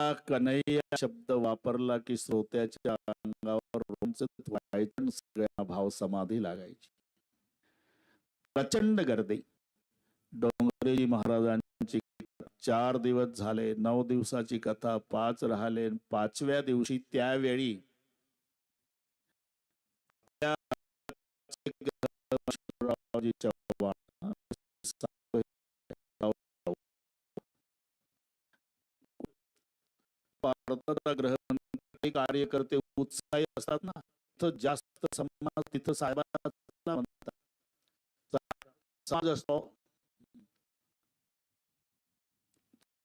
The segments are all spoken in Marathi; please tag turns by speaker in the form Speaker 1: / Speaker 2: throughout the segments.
Speaker 1: कन्हैया शब्द वापरला की श्रोत्याच्या अंगावर रोमांचित व्हायचं सगळ्या भाव समाधी लागायची. प्रचंड गर्दी. डोंगरेजी महाराजांची चार दिवस झाले नऊ दिवसाची कथा पाच राहिले पाचव्या दिवशी त्यावेळी त्या भारताचा गृहमंत्री कार्यकर्ते उत्साही असतात ना. तर जास्त समाज तिथं साहेबांना म्हणतात. समाज असतो.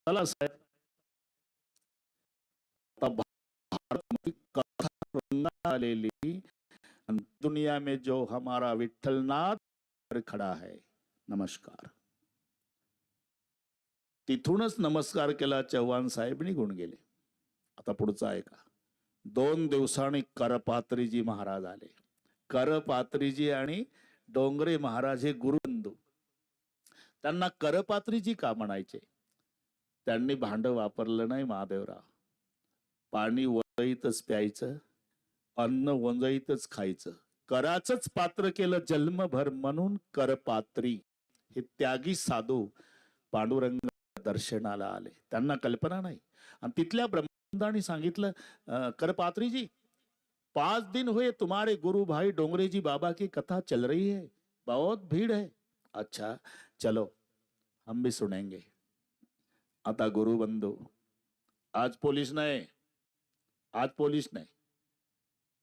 Speaker 1: चला साहेब. कथा रंगात आलेली दुनिया में जो हमारा विठ्ठलनाथ खडा है. नमस्कार. तिथूनच नमस्कार केला चव्हाण साहेब निघून गेले. आता पुढचा ऐका. दोन दिवसांनी करपात्रीजी महाराज आले. करपात्रीजी आणि डोंगरे महाराज हे गुरुबंधू. त्यांना करपात्रीजी का म्हणायचे? त्यांनी भांड वापरलं नाही महादेवराव. पाणी वंजईतच प्यायचं अन्न वंजईतच खायचं. कराचंच पात्र केलं जन्मभर म्हणून करपात्री. हे त्यागी साधू पांडुरंग दर्शनाला आले. त्यांना कल्पना नाही. आणि तिथल्या आणि सांगितलं करपात्री जी पांच दिन हुए तुम्हारे गुरु भाई डोंगरे जी बाबा की कथा चल रही है बहुत भीड़ है। अच्छा चलो हम भी सुनेंगे। आता गुरु बंधू आज पोलीस नाही आज पोलीस नाही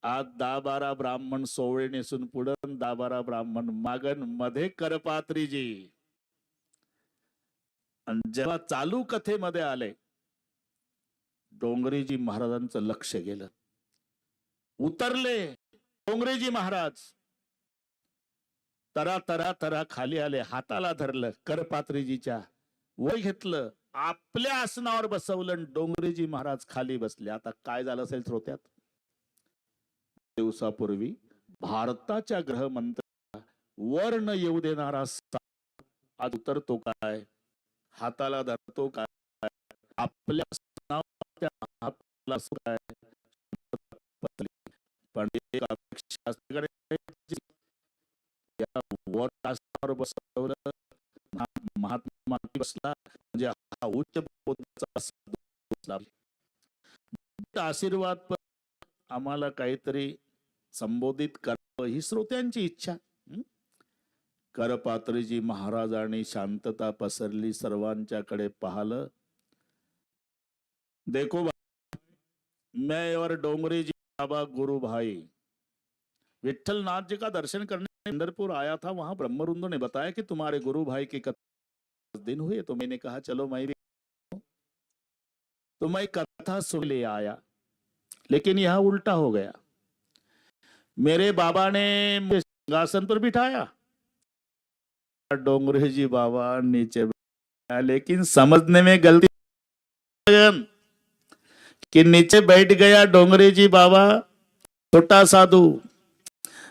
Speaker 1: आज दहा बारा ब्राह्मण सोवळे नेसून पुढं दहा बारा ब्राह्मण मागनमध्ये करपात्रीजी आणि जेव्हा चालू कथेमध्ये आले डोंगरेजी महाराजांचं लक्ष गेलं. उतरले डोंगरेजी महाराज. तरा तरा तरा खाली आले हाताला धरलं करपात्रीजीच्या वय घेतलं आपल्या आसनावर बसवलं डोंगरेजी महाराज खाली बसले. आता काय झालं असेल श्रोत्यात? दिवसापूर्वी भारताच्या ग्रहमंत्र्या वर्ण येऊ देणारा आज उतरतो काय? हाताला धरतो काय? आपल्या आसनावर त्या हाताला असं काय पण एक अपेक्षा या वर आसनावर बसवलं महात्मा बसला. म्हणजे हा उच्च पदाचा आशीर्वाद आम्हाला काहीतरी संबोधित करावं ही श्रोत्यांची इच्छा. करपात्रीजी महाराजांनी शांतता पसरली सर्वांच्याकडे पाहलं. देखो मैं और डोंगरी जी बाबा गुरु भाई। विठल नाथ जी का दर्शन करने इंदरपुर आया था, वहाँ ब्रह्मरुंद ने बताया कि तुम्हारे गुरु भाई की कथा दिन हुए तो मैंने कहा, चलो मैं भी तो मैं कथा सुन ले आया, लेकिन यह उल्टा हो गया। मेरे बाबा ने सिंहासन पर बिठाया। डोंगरे जी बाबा नीचे लेकिन समझने में गलती कि नीचे बैठ गया डोंगरे जी बाबा छोटा साधु।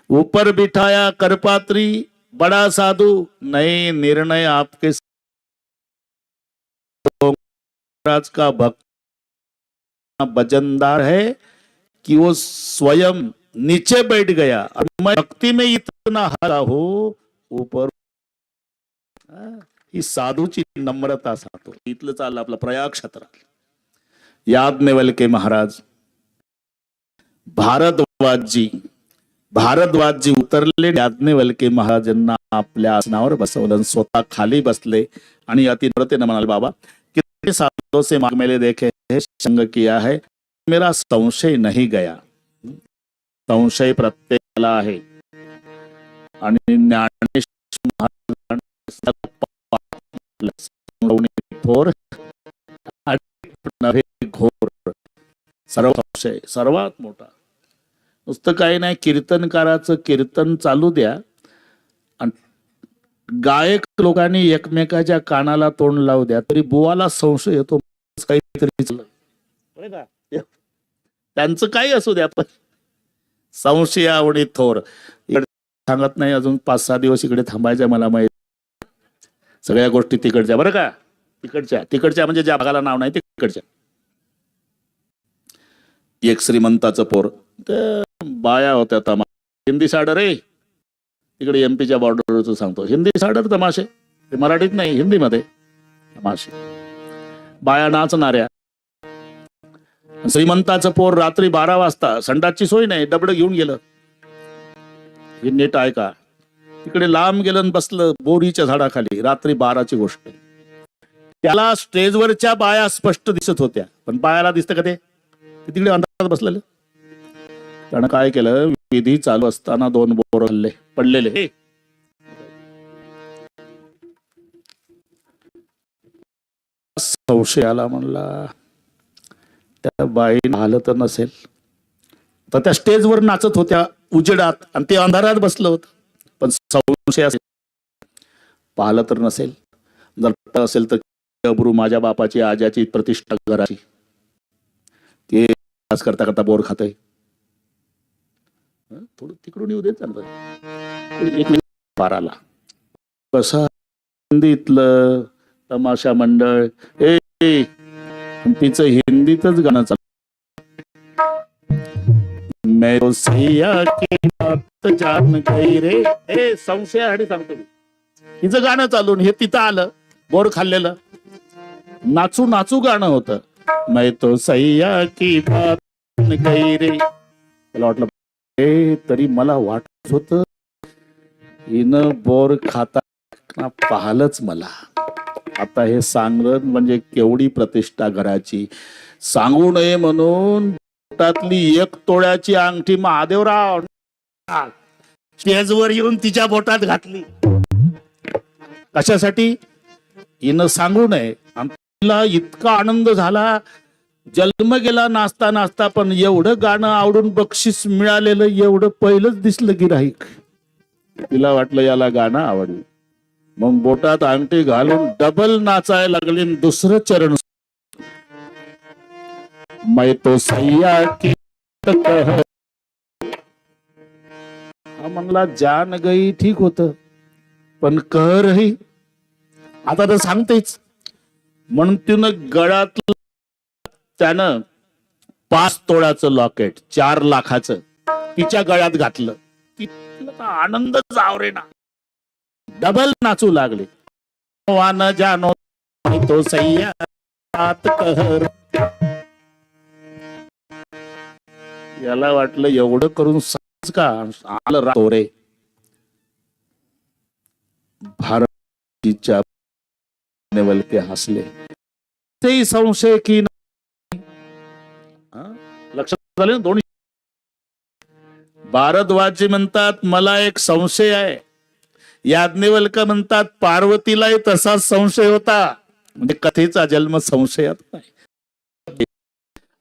Speaker 1: ऊपर बिठाया करपात्री बड़ा साधु नए निर्णय आपके राज का भक्त। वजनदार है कि वो स्वयं नीचे बैठ गया। और मैं भक्ति में इतना हरा हो ऊपर ही साधूची नम्रता साधू। इथलं चाललं आपलं प्रयाग क्षेत्रात याज्ञवल्के महाराज। भारद्वाजी भारद्वाजी उतरले याज्ञवल्के महाराजांना आपल्या आसनावर बसवलं स्वतः खाली बसले आणि अतिनम्रतेनं म्हणाले बाबा किती साधो से माग मेले देखे हे संग किया है मेरा संशय नहीं गया। संशय प्रत्येकाला आहे आणि ज्ञानेश सर्व संशय सर्वात मोठा. नुसतं काही नाही कीर्तनकाराचं कीर्तन चालू द्या. आणि गायक लोकांनी एकमेकाच्या कानाला तोंड लावू द्या तरी बुवाला संशय येतो काहीतरी का? त्यांचं काही असू द्या पण संशय आवडी थोर. सांगत नाही अजून पाच सहा दिवस इकडे थांबायचं मला माहीत सगळ्या गोष्टी तिकडच्या बरं का? तिकडच्या तिकडच्या म्हणजे ज्या भागाला नाव नाही तिकडच्या. एक श्रीमंताचं पोर. ते बाया होत्या तमा हिंदी साडर रे. तिकडे एमपीच्या बॉर्डरचं सांगतो. हिंदी साडर तमाशे. ते मराठीत नाही हिंदीमध्ये. तमाशे. बाया नाचणाऱ्या. श्रीमंताचं पोर रात्री बारा वाजता संडासची सोय नाही डबडं घेऊन गेलं. हे नीट ऐका. तिकडे लांब गेलं बसलं बोरीच्या झाडाखाली. रात्री बाराची गोष्ट. त्याला स्टेजवरच्या बाया स्पष्ट दिसत होत्या. पण बायाला दिसतं का ते? ते तिकडे अंधारात बसलेलं. त्यानं काय केलं? विधी चालू असताना दोन बोर हल्ले पडलेले. संशय आला म्हणला त्या बाईनं आलं तर नसेल. तर त्या स्टेजवर नाचत होत्या उजेडात आणि ते अंधारात बसलं होतं. पण संशय असेल. पाहिलं तर नसेल. जर असेल तर अब्रू माझ्या बापाची आजाची प्रतिष्ठा घराची. ते आज करता करता बोर खात आहे थोडं तिकडून येऊ दे चांगलं एक मिनिट. पार आला कसा हिंदीतलं तमाशा मंडळ. ए तिचं हिंदीतच गाणं चालू मेरो तो सैया की बात जान गई रे. ए संशयासाठी सांगतो मी. हिचं गाणं चालून हे तिथं आलं बोर खाल्लेलं. नाचू नाचू गाणं होतं. मैं तो सैया की बात गई रे। मला वाटलं ए तरी मला वाटत होत हिनं बोर खाता पाहलंच मला। आता हे सांगणं म्हणजे केवढी प्रतिष्ठा घराची। सांगू नये म्हणून बोटातली एक तोळ्याची अंगठी महादेवराव स्टेजवर येऊन तिच्या बोटात घातली। कशासाठी? हिनं सांगू नये। तिला इतका आनंद झाला? जन्म गेला नाचता नाचता पण एवढं गाणं आवडून बक्षीस मिळालेलं एवढं पहिलंच दिसलं गिराईक तिला वाटलं याला गाणं आवडलं. मग बोटात अंगठी घालून डबल नाचायला लागले दुसरं चरण मै तो सैया की हा. म्हणला जान गई ठीक होत. पण कहरही आता तर सांगतेच. म्हणून तिनं गळ्यात त्यानं पाच तोळ्याचं लॉकेट चार लाखाचं तिच्या गळ्यात घातलं. तिला आनंद जावरे ना. डबल नाचू लागले. वान जानो तो सैया कहर. याला वाटलं एवढं करून सहज का? आलं रे भारतीच्या नेवलके हसले. तेही संशय की. हा? लक्षात आले ना दोन्ही? भारद्वाजी म्हणतात मला एक संशय आहे. याज्ञवल्क म्हणतात पार्वतीलाही तसाच संशय होता. म्हणजे कथेचा जन्म संशयात नाही.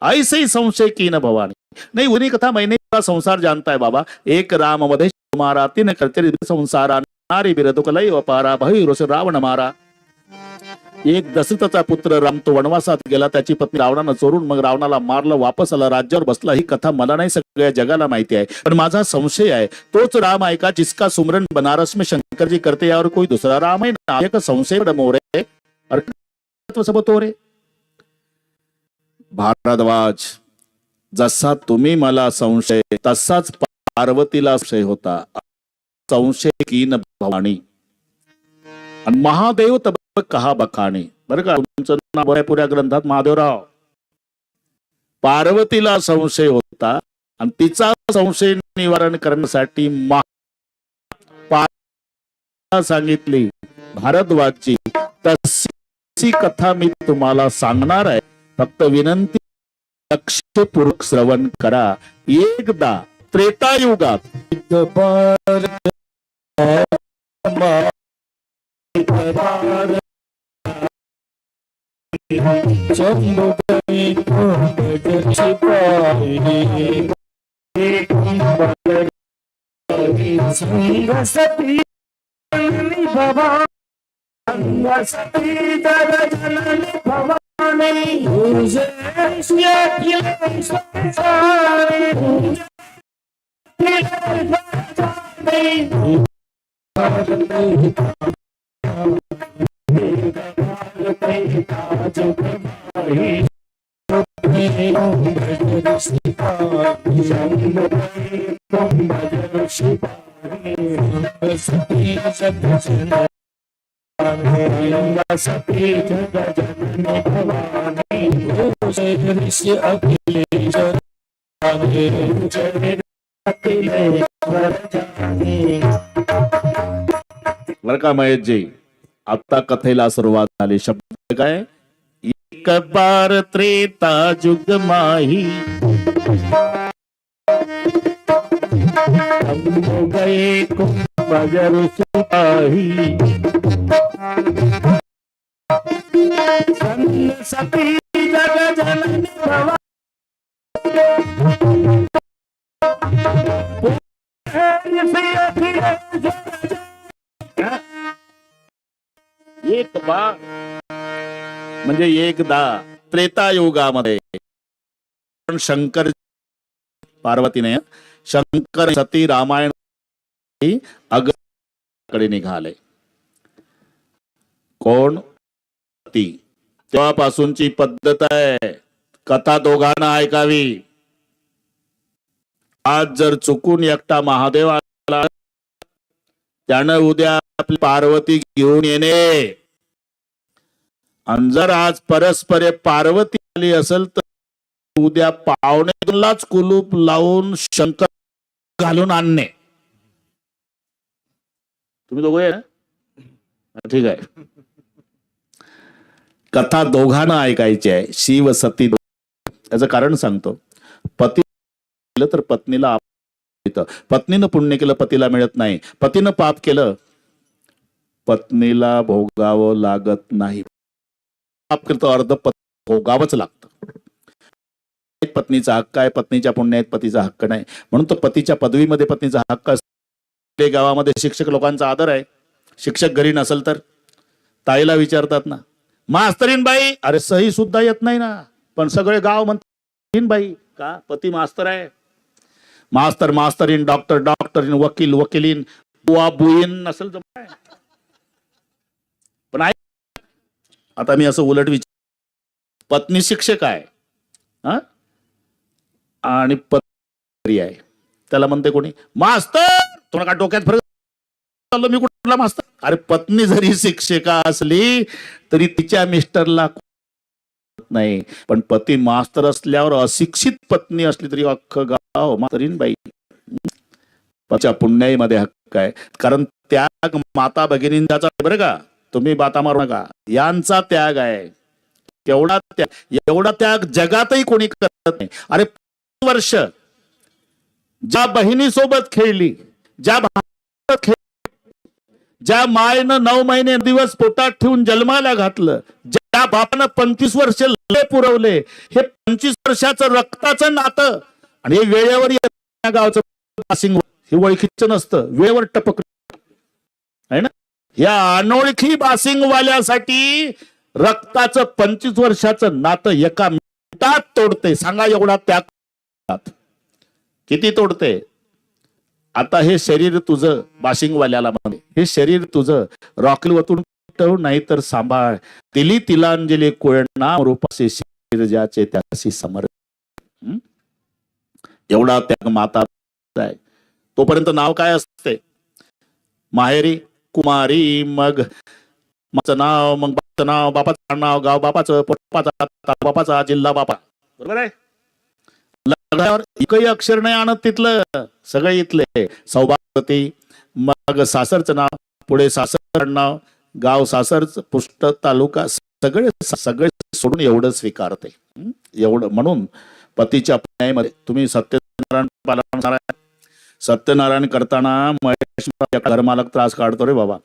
Speaker 1: ऐसे संशय की न भवानी. नहीं उन्हीं कथा मैंने संसार जानता है बाबा. एक राममध्ये मारा तीन करते संसारा नारी बिरदु कलई वपारा भैरोस रावण मारा. एक दशरथाचा पुत्र राम तो वनवासात गेला त्याची पत्नी रावणानं चोरून मग रावणाला मारलं वापस आला राज्यावर बसला. ही कथा मला नाही सगळ्या जगाला माहिती आहे. पण माझा संशय आहे तोच राम आहे का जिसका सुमरन बनारस में शंकरजी करते यावर कोई दूसरा राम आहे ना? एक संशय मोरे सोबत सब रे भारद्वाज जसा तुम्ही मला संशय तसाच पार्वतीला संशय होता. संशय कीन भवानी. आणि महादेव तब कहा बखाणे बरं का? तुमचं नाव पुऱ्या ग्रंथात महादेवराव. पार्वतीला संशय होता आणि तिचा संशय निवारण करण्यासाठी सांगितली भारद्वाजची तशी कथा मी तुम्हाला सांगणार आहे. फक्त विनंती लक्षपूर्वक श्रवण करा. एकदा त्रेतायुगात
Speaker 2: संगसती बाबा संगसती जग जननी भवानी तुझे श्री अखिल संसारी तुझे अखिल संसारी ऋषिकाने ओम सती जग जननी सती जग जननी भवानी जय ऋषि अखिलेश्वर जय अखिलेश्वर जाने
Speaker 1: बर का महेशजी आता कथेला सुरुवात झाली. शब्द काय एक बार त्रेता जुग माही.
Speaker 2: हम गए कुंभजर सिपाही. सती जग जननी भवा.
Speaker 1: एक बार म्हणजे एकदा त्रेतायुगामध्ये पण शंकर पार्वतीने शंकर सती रामायण अगकडे निघाले. कोण? ती. तेव्हापासूनची पद्धत आहे. कथा दोघांना ऐकावी. आज जर चुकून एकटा महादेव आला त्यानं उद्या आपली पार्वती घेऊन येणे. आणि जर आज परस्पर पार्वती आली असेल तर उद्या पावणेलाच कुलूप लावून शंकर घालून आणणे. तुम्ही दोघे ठीक आहे. कथा दोघांना ऐकायची आहे. शिव सती याचं कारण सांगतो. पती केलं तर पत्नीला मिळतं. पत्नीनं पुण्य केलं पतीला मिळत नाही. पतीनं पाप केलं पत्नीला भोगावं लागत नाही. पाप केलं तर अर्ध पत हो, भोगावंच लागतं. पत्नीचा हक्क आहे पत्नीच्या पुण्यात पतीचा हक्क नाही. म्हणून तो पतीच्या पदवीमध्ये पत्नीचा हक्क असतो. गावामध्ये शिक्षक लोकांचा आदर आहे. शिक्षक घरी नसेल तर ताईला विचारतात ना मास्तरीन बाई. अरे सही सुद्धा येत नाही ना. पण सगळे गाव म्हणतात बाई. का? पती मास्तर आहे. मास्तर मास्तरीन डॉक्टर डॉक्टरीन वकील वकिलीन बुआ बुईन नसेल तर पण ऐक आता मी असं उलट विचार पत्नी शिक्षक आहे. हा? आणि पत्नी आहे. त्याला म्हणते कोणी मास्तर तुम्हाला का डोक्यात फरक चाललो? मी कुठला मास्तर? अरे पत्नी जरी शिक्षिका असली तरी तिच्या मिस्टरला नाही. पण पती मास्तर असल्यावर अशिक्षित पत्नी असली तरी अख्खं गाव मास्तरीन बाई. पुण्याईमध्ये हक्क आहे. कारण त्या माता भगिनींचा बरं का? तुम्ही बाता मारू नका. यांचा त्याग आहे. केवढा त्याग एवढा त्याग जगातही कोणी करत नाही. अरे वर्ष ज्या बहिणीसोबत खेळली ज्या ज्या मायनं नऊ महिने दिवस पोटात ठेवून जन्माला घातलं ज्या बापानं पंचवीस वर्ष लय पुरवले हे पंचवीस वर्षाचं रक्ताचं नातं आणि हे वेळेवर गावचं पासिंग हे ओळखीचं नसतं. वेळेवर टपक आहे ना? या अनोळखी बासिंगवाल्यासाठी रक्ताचं पंचवीस वर्षाचं नातं एका मिनिटात तोडते. सांगा एवढा त्याग. किती तोडते? आता हे शरीर तुझं बाशिंगवाल्याला म्हणे हे शरीर तुझं रॉकेल वतून ठेव हो, नाही तर सांभाळ. तिली तिलांजली कोळणा रूपाचे शरीर ज्याचे त्याशी समर एवढा त्याग माता आहे. तोपर्यंत नाव काय असते? माहेरी? कुमारी मग. माझं नाव मग बापाचं नाव बापाचं नाव गाव बापाचं पोटपाचा बापाचा जिल्हा बापा. बरोबर आहे? लग्नावर एकही अक्षर नाही आणत तिथलं. सगळे इथले. सौभाग्यवती मग सासरचं नाव पुढे सासर नाव गाव सासरच पुष्ट तालुका सगळे सगळे सोडून एवढं स्वीकारते. एवढं म्हणून पतीच्या पुण्यामध्ये तुम्ही सत्यनारायण पालन सत्यनारायण करताना महेश घरमालक त्रास काढतो रे बाबा.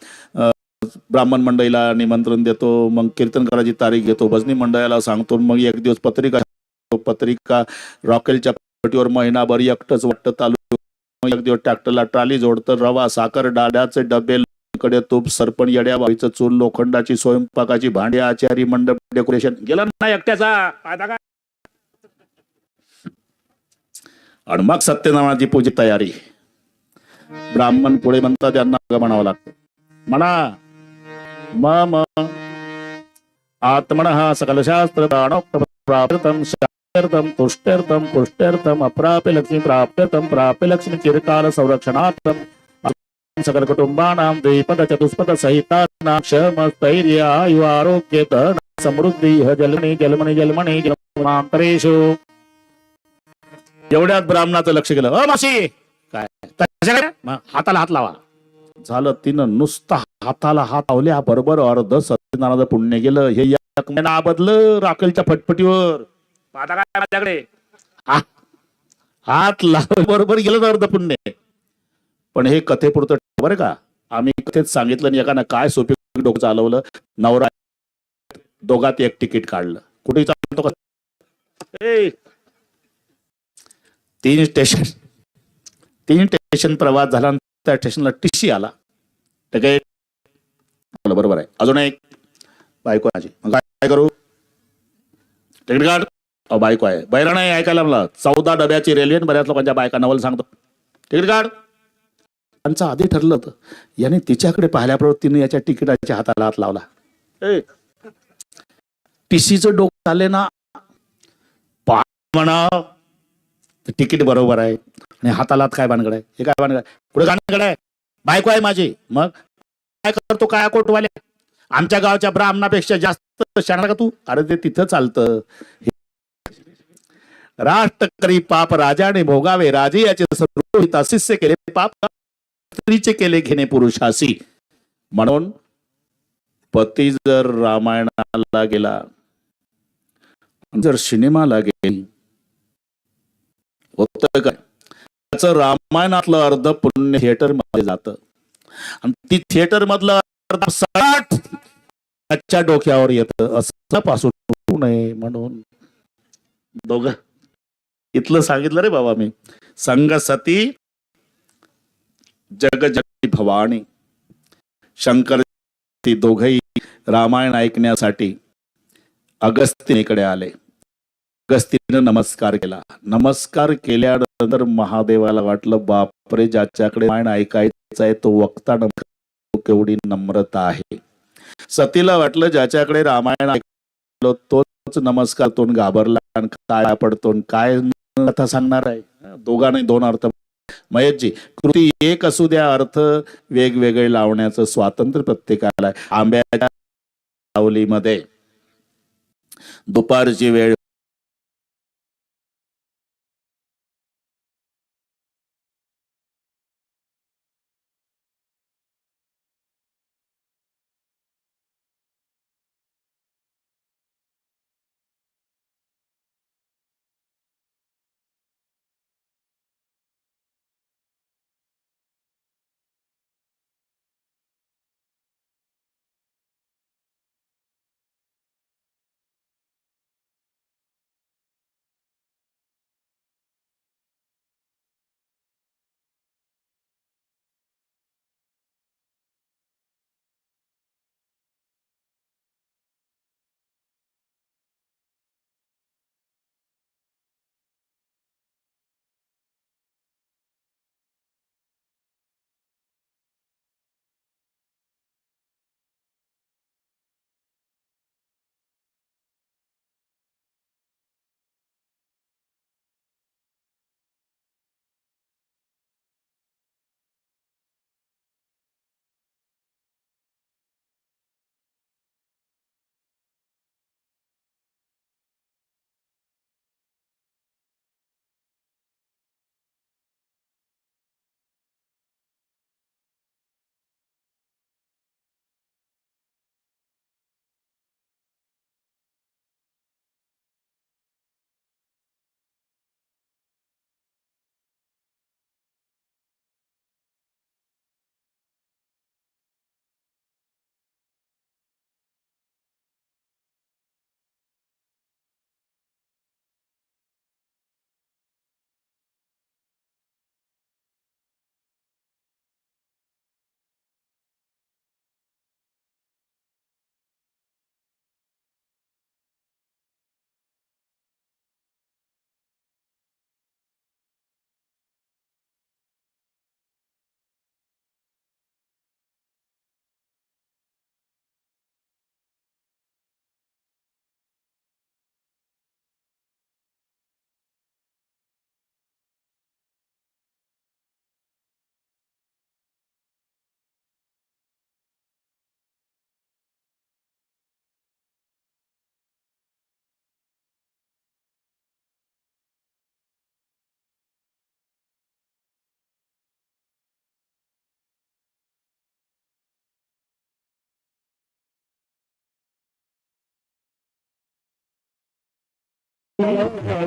Speaker 1: ब्राह्मण मंडळीला निमंत्रण देतो मग कीर्तन करायची तारीख घेतो भजनी मंडळाला सांगतो मग एक दिवस पत्रिका पत्रिका रॉकेलच्या पटीवर महिनाभर एकटंच वाटतं चालू. एक दिवस ट्रॅक्टरला ट्राली जोडतं रवा साखर डाड्याचे डबे कडे तूप सरपण येड्या बाईचं चूल लोखंडाची स्वयंपाकाची भांडी आचारी मंडप डेकोरेशन. गेला ना एकट्याचा? आणि मग सत्यनारायणाची पूजी तयारी. ब्राह्मण पुढे म्हणतात त्यांना मागं म्हणावं लागतं. म्हणा म म आत्मन सकलशास्त्र प्राप्तम
Speaker 2: तुष्ट्यर्थम तुष्ट्यर्थम पुष्ट्यर्थम अप्राप्य लक्ष्मी प्राप्यर्थम प्राप्य लक्ष्मी चिरकाल संरक्षणार्थम सकल कुटुंबानां द्विपद चतुष्पद सहितानां क्षम स्थैर्य आयु आरोग्य धन समृद्धी ह जलमणी जलमणी जलमणी जलमांतरेषु
Speaker 1: एवढ्यात ब्राह्मणाचं लक्ष गेलं. अ माशी काय? हाताला हात लावा. झालं तिनं नुसता हाताला हात लावल्या बरोबर अर्ध सत्यनारायण पुण्य गेलं. हे महिना बदलं राखेलच्या फटफटीवर. पाहता काय माझ्याकडे? हात लाव बरोबर गेलं अर्ध पुण्य. पण हे कथेपुरतं बरं का? आम्ही कथेत सांगितलं नाही एकानं काय सोपी डोकं चालवलं. नवरा दोघात एक तिकीट काढलं. कुठे चालतो का? तीन स्टेशन. तीन स्टेशन प्रवास झाला त्या स्टेशनला टीसी आला. तिकीट बरोबर आहे. अजून एक बायको माझी. मग काय करू? तिकीट काढ. बायको आहे. बैरा नाही ऐकायला मला चौदा डब्याची रेल्वे बऱ्याच लोकांच्या बायका नवल सांगतो. तिकीट काढ. त्यांचं आधी ठरलं होतं. याने तिच्याकडे पाहिल्याबरोबर तिने याच्या तिकिटाच्या हाताला हात लावला. टीसीचं डोकं आले ना? म्हणा. तिकीट बरोबर आहे. नाही हाताला हात काय भानगड आहे? हे काय भानगड पुढे भानगड आहे. बायको आहे माझी. मग? काय करतो? काय कोटवाले आमच्या गावच्या ब्राह्मणापेक्षा जास्त शाणार का तू? अरे ते तिथं चालतं. हे- राष्ट्र करी पाप राजाने भोगावे. राजे याचे सर्व अशिष्य केले. पाप स्त्रीचे केले घेणे पुरुषासी. म्हणून पती जर रामायणाला गेला जर सिनेमाला गेली होत काय? त्याचं रामायणातलं अर्ध पुण्य थिएटरमध्ये जात. आणि ती थिएटर मधलं अर्ध त्याच्या डोक्यावर येत. असं पासून होऊ नये म्हणून. दोघ. इथलं सांगितलं रे बाबा मी. संग सती जग जगी भवानी. शंकर ती दोघही रामायण ऐकण्यासाठी अगस्तीकडे आले. अगस्तीनं नमस्कार केला. नमस्कार केल्यानंतर महादेवाला वाटलं बापरे ज्याच्याकडे रामायण ऐकायचं आहे तो वक्ता नम- केवढी नम्रता आहे. सतीला वाटलं ज्याच्याकडे रामायण ऐकलं तोच नमस्कार तोन घाबरला काय पडतो आणि काय अर्थ सांगणार आहे? दोघांनी दोन अर्थ. महेशजी कृती एक असू द्या अर्थ वेगवेगळे लावण्याचं स्वातंत्र्य प्रत्येकाला आहे. आंब्याच्या सावलीमध्ये दुपारची वेळ
Speaker 2: Yeah.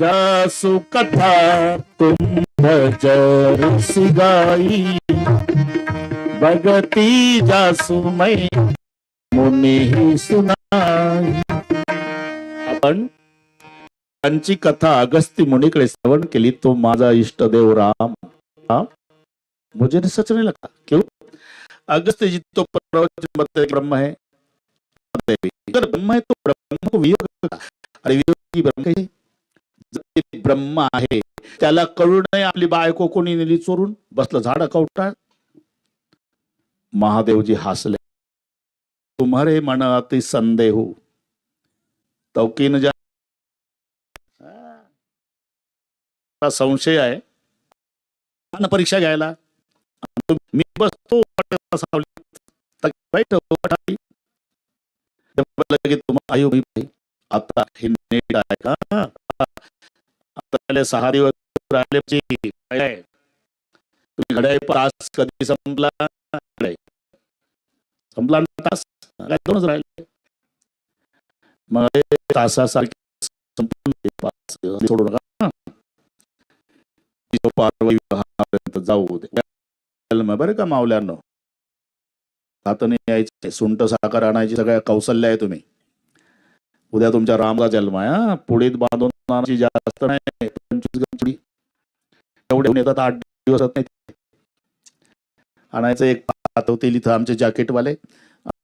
Speaker 2: जासु कथा तुम भजर सिगाई भगती जासु मै मुनी सुनाई। आपण त्यांची कथा अगस्ती मुनीकडे श्रवण केली तो माझा इष्टदेव राम. मुझे सच नहीं लगा क्यों? अगस्त्य जी तो प्रवचन बताते ब्रह्म है। अगर ब्रह्म है तो ब्रह्म को वियोग अरे वियोग ब्रह्म ब्रह्म आहे। त्याला कळू नये आपली बायको कोणी नेली चोरून. बसलं झाड कवटा महादेवजी हसले. तुम्हारे मनाती संदेह. तवकीन जा संशय आहे. परीक्षा घ्यायला. मी बसतो. आता हे नेट आहे का? आता त्याला सहा दिवस राहिले तुम्ही घड्याळ तास कधी संपला? संपला तास काय दोनच राहिले. मग तासासारखे संपून सोडू नका. हं. पार्वती विवाहापर्यंत जाऊ दे. बरं का मावल्यानं. हाताने यायचे. सुंट साखर आणायची सगळ्या कौशल्य आहे तुम्ही. उद्या तुमच्या रामचा जन्म आहे पुढीत बांधून जास्त नाही. एवढे येतात आठ दिवस नाही आणायचं एक पाठवतील इथं आमचे जॅकेटवाले.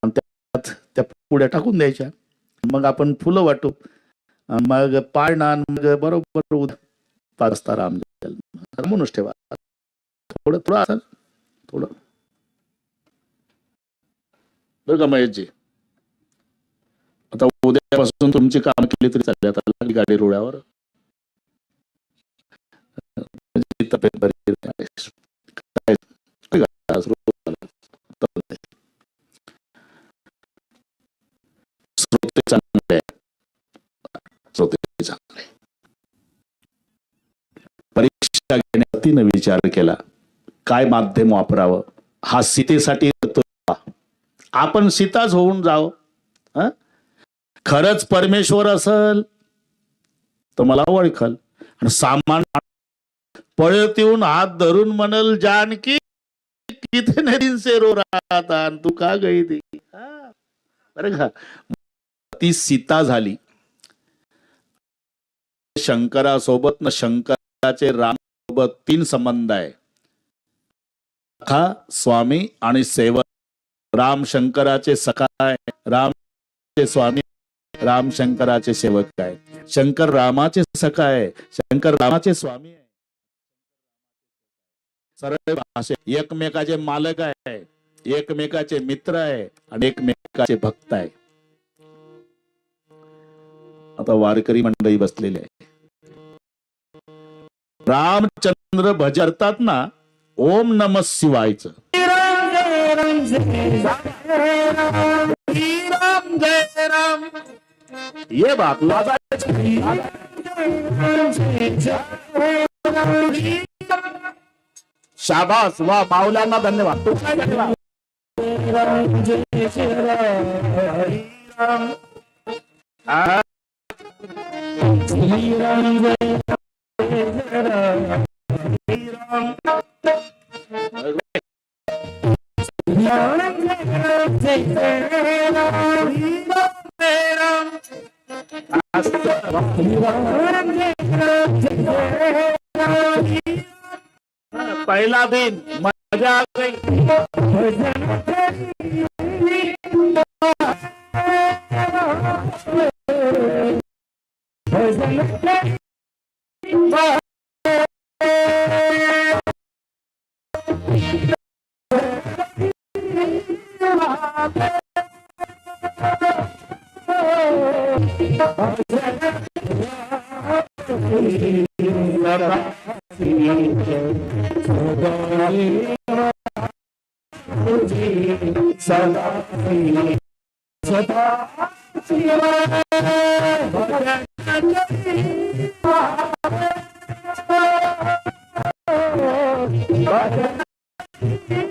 Speaker 2: त्यात त्या पुढ्या टाकून द्यायच्या. मग आपण फुलं वाटू. मग पाळणा मग बरोबर उद्या पाच तारा राम म्हणूनच ठेवा. थोडं थोडं असेल. थोडं. बरं का महेशजी? आता उद्यापासून तुमची काम केली तरी चालेल. आता लागली गाडी रोड्यावर तब्येत बरी काय- श्रोते चांगले श्रोते चांगले परीक्षा घेण्यातीनं विचार केला. काय माध्यम वापरावं? हा सीतेसाठी आपण सीताच होऊन जाव. खरंच परमेश्वर असल तर मला ओळखल. आणि सामान पळत येऊन हात धरून म्हणल जानकी किती नाही से रो राहता तू का गई ती? बरं का? ती सीता झाली. शंकरासोबत न शंकराचे राम सोबत तीन संबंध आहे. सखा स्वामी आणि सेवक. राम शंकराचे सखा आहे. राम स्वामी राम शंकराचे सेवक आहे. शंकर रामाचे सखा आहे. शंकर रामाचे स्वामी आहे. सरळ भाषे. एकमेकाचे मालक आहे एकमेकाचे मित्र आहे आणि एकमेकाचे भक्त आहे. आता वारकरी मंडळी बसलेले आहे रामचंद्र भजरतात ना ओम नम शिवायचं. ये बात शाबास वा माऊल्यांना धन्यवाद तू काय धन्यवाद श्रीराम पहिला दिन मजा आ गई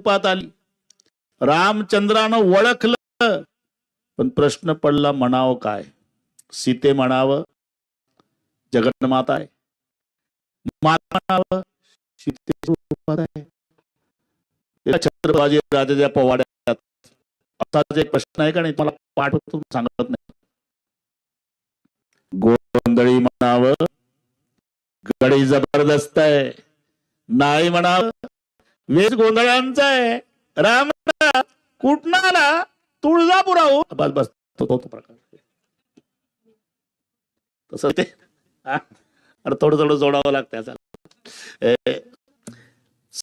Speaker 1: रूपात आली. रामचंद्रानं ओळखलं. पण प्रश्न पडला म्हणावं काय? सीते म्हणावं जगन्माता आहे. माता म्हणावं सीते रूपात आहे. छत्रपती राजाच्या पवाड्यात. असाच एक प्रश्न आहे का नाही मला पाठवतो सांगत नाही. गोंधळी म्हणावं गडी जबरदस्त आहे. नाही म्हणावं वेश गोंधळांचा आहे. राम कुठं आला तुळजापुराहून. बस बस. तो तो तो प्रकार. तसं ते अरे थोडं थोडं जोडावं लागतं त्याचा ए,